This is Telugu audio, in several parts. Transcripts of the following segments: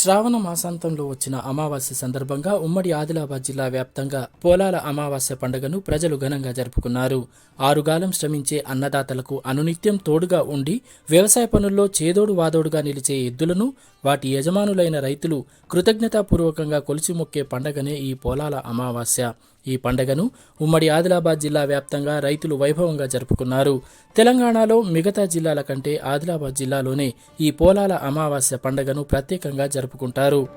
శ్రావణ మాసాంతంలో వచ్చిన అమావాస్య సందర్భంగా ఉమ్మడి ఆదిలాబాద్ జిల్లా వ్యాప్తంగా పోలాల అమావాస్య పండుగను ప్రజలు ఘనంగా జరుపుకున్నారు. ఆరుగాలం శ్రమించే అన్నదాతలకు అనునిత్యం తోడుగా ఉండి వ్యవసాయ పనుల్లో చేదోడు వాదోడుగా నిలిచే ఎద్దులను వాటి యజమానులైన రైతులు కృతజ్ఞతాపూర్వకంగా కొలిచి మొక్కే పండగనే ఈ పోలాల అమావాస్య. ఈ పండగను ఉమ్మడి ఆదిలాబాద్ జిల్లా వ్యాప్తంగా రైతులు వైభవంగా జరుపుకున్నారు. తెలంగాణలో మిగతా జిల్లాల కంటే ఆదిలాబాద్ జిల్లాలోనే ఈ పోలాల అమావాస్య పండగను ప్రత్యేకంగా జరుపుకుంటారు.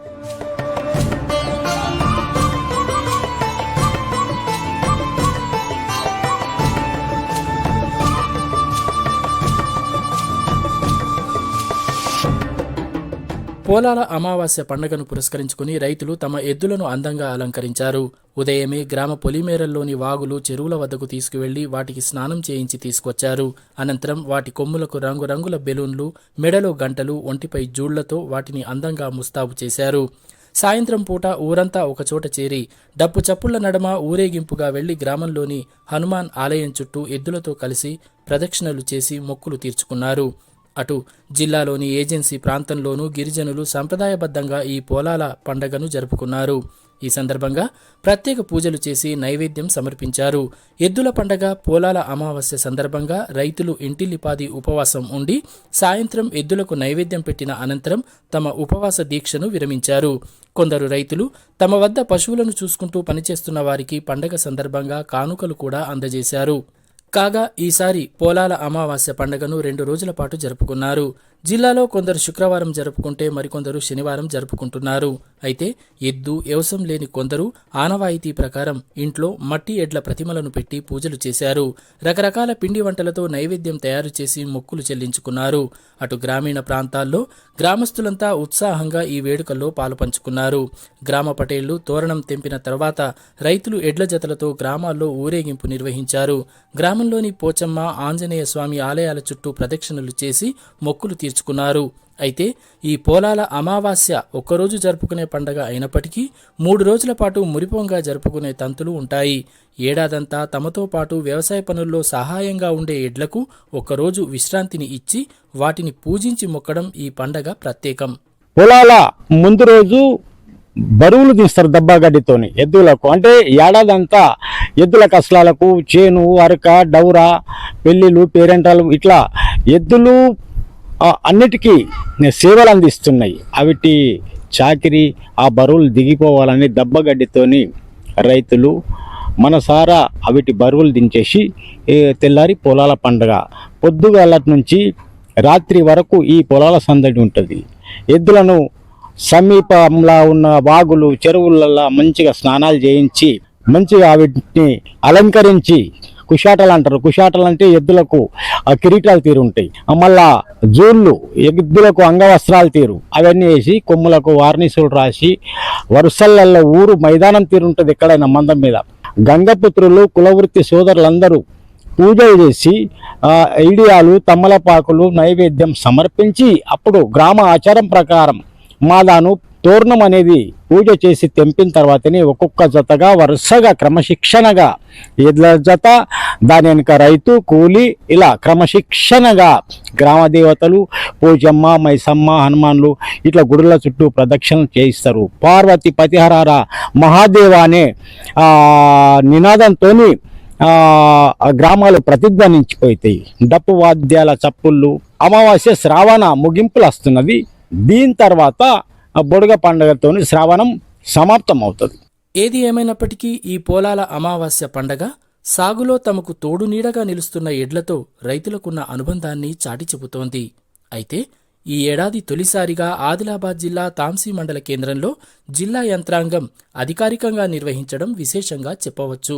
పోలాల అమావాస్య పండుగను పురస్కరించుకుని రైతులు తమ ఎద్దులను అందంగా అలంకరించారు. ఉదయమే గ్రామ పొలిమేరల్లోని వాగులు చెరువుల వద్దకు తీసుకువెళ్ళి వాటికి స్నానం చేయించి తీసుకొచ్చారు. అనంతరం వాటి కొమ్ములకు రంగురంగుల బెలూన్లు మెడలో గంటలు ఒంటిపై జూళ్ళతో వాటిని అందంగా ముస్తాబు చేశారు. సాయంత్రం పూట ఊరంతా ఒకచోట చేరి డప్పు చప్పుళ్ళ నడమ ఊరేగింపుగా వెళ్ళి గ్రామంలోని హనుమాన్ ఆలయం చుట్టూ ఎద్దులతో కలిసి ప్రదక్షిణలు చేసి మొక్కులు తీర్చుకున్నారు. అటు జిల్లాలోని ఏజెన్సీ ప్రాంతంలోనూ గిరిజనులు సంప్రదాయబద్ధంగా ఈ పోలాల పండగను జరుపుకున్నారు. ఈ సందర్భంగా ప్రత్యేక పూజలు చేసి నైవేద్యం సమర్పించారు. ఎద్దుల పండగ పోలాల అమావాస్య సందర్భంగా రైతులు ఇంటిల్లిపాది ఉపవాసం ఉండి సాయంత్రం ఎద్దులకు నైవేద్యం పెట్టిన అనంతరం తమ ఉపవాస దీక్షను విరమించారు. కొందరు రైతులు తమ వద్ద పశువులను చూసుకుంటూ పనిచేస్తున్న వారికి పండగ సందర్భంగా కానుకలు కూడా అందజేశారు. కాగా ఈసారి పోలాల అమావాస్య పండుగను రెండు రోజుల పాటు జరుపుకున్నారు. జిల్లాలో కొందరు శుక్రవారం జరుపుకుంటే మరికొందరు శనివారం జరుపుకుంటున్నారు. అయితే ఎద్దు వ్యవసం లేని కొందరు ఆనవాయితీ ప్రకారం ఇంట్లో మట్టి ఎడ్ల ప్రతిమలను పెట్టి పూజలు చేశారు. రకరకాల పిండి వంటలతో నైవేద్యం తయారు చేసి మొక్కులు చెల్లించుకున్నారు. అటు గ్రామీణ ప్రాంతాల్లో గ్రామస్తులంతా ఉత్సాహంగా ఈ వేడుకల్లో పాలుపంచుకున్నారు. గ్రామ పటేళ్ళు తోరణం తెంపిన తర్వాత రైతులు ఎడ్ల జతలతో గ్రామాల్లో ఊరేగింపు నిర్వహించారు. గ్రామంలోని పోచమ్మ ఆంజనేయ స్వామి ఆలయాల చుట్టూ ప్రదక్షిణలు చేసి మొక్కులు తీర్చుకున్నారు. అయితే ఈ పోలాల అమావాస్య ఒక్కరోజు జరుపుకునే పండగ అయినప్పటికీ మూడు రోజుల పాటు మురిపోంగా జరుపుకునే తంతులు ఉంటాయి. ఏడాదంతా తమతో పాటు వ్యవసాయ పనుల్లో సహాయంగా ఉండే ఎడ్లకు ఒక్కరోజు విశ్రాంతిని ఇచ్చి వాటిని పూజించి మొక్కడం ఈ పండగ ప్రత్యేకం. పొలాల ముందు రోజు బరువులు తీస్తారు దబ్బాగడ్డితోని ఎద్దులకు. అంటే ఏడాదంతా ఎద్దుల కష్టాలకు చేను అరక డౌరా పెళ్ళిళ్ళు పేరెంటాలు ఇట్లా ఎద్దులు అన్నిటికీ సేవలు అందిస్తున్నాయి. అవిటి చాకిరి ఆ బరువులు దిగిపోవాలని దబ్బగడ్డితోని రైతులు మనసారా అవిటి బరువులు దించేసి తెల్లారి పొలాల పండగ. పొద్దుగాల నుంచి రాత్రి వరకు ఈ పొలాల సందడి ఉంటుంది. ఎద్దులను సమీపంలో ఉన్న వాగులు చెరువులలో మంచిగా స్నానాలు చేయించి మంచిగా వీటిని అలంకరించి కుషాటలు అంటారు. కుషాటలు అంటే ఎద్దులకు ఆ కిరీటాలు తీరు ఉంటాయి మళ్ళా జూళ్ళు ఎద్దులకు అంగవస్త్రాలు తీరు. అవన్నీ వేసి కొమ్ములకు వార్నిసులు రాసి వరుసలలో ఊరు మైదానం తీరు ఉంటుంది ఎక్కడైనా మందం మీద. గంగపుత్రులు కులవృత్తి సోదరులందరూ పూజలు చేసి ఇడియాలు ఐడియాలు తమ్మలపాకులు నైవేద్యం సమర్పించి అప్పుడు గ్రామ ఆచారం ప్రకారం మాదాను తోరణం అనేది పూజ చేసి తెంపిన తర్వాతనే ఒక్కొక్క జతగా వరుసగా క్రమశిక్షణగా ఎడ్ల జత దాని వెనుక రైతు కూలి ఇలా క్రమశిక్షణగా గ్రామ దేవతలు పూజమ్మ మైసమ్మ హనుమాన్లు ఇట్లా గుడుల చుట్టూ ప్రదక్షిణలు చేయిస్తారు. పార్వతి పతిహరార మహాదేవ అనే నినాదంతో నినాదంతోని గ్రామాలు ప్రతిధ్వనించిపోతాయి. డప్పు వాద్యాల చప్పుళ్ళు అమావాస్య శ్రావణ ముగింపులు వస్తున్నది దీని తర్వాత బుడగ పండుగతో శ్రావణం సమాప్తం అవుతుంది ఏది ఏమైనప్పటికీ ఈ పోలాల అమావాస్య పండగ సాగులో తమకు తోడు నీడగా నిలుస్తున్న ఎడ్లతో రైతులకున్న అనుబంధాన్ని చాటి చెబుతోంది. అయితే ఈ ఏడాది తొలిసారిగా ఆదిలాబాద్ జిల్లా తాంసీ మండల కేంద్రంలో జిల్లా యంత్రాంగం అధికారికంగా నిర్వహించడం విశేషంగా చెప్పవచ్చు.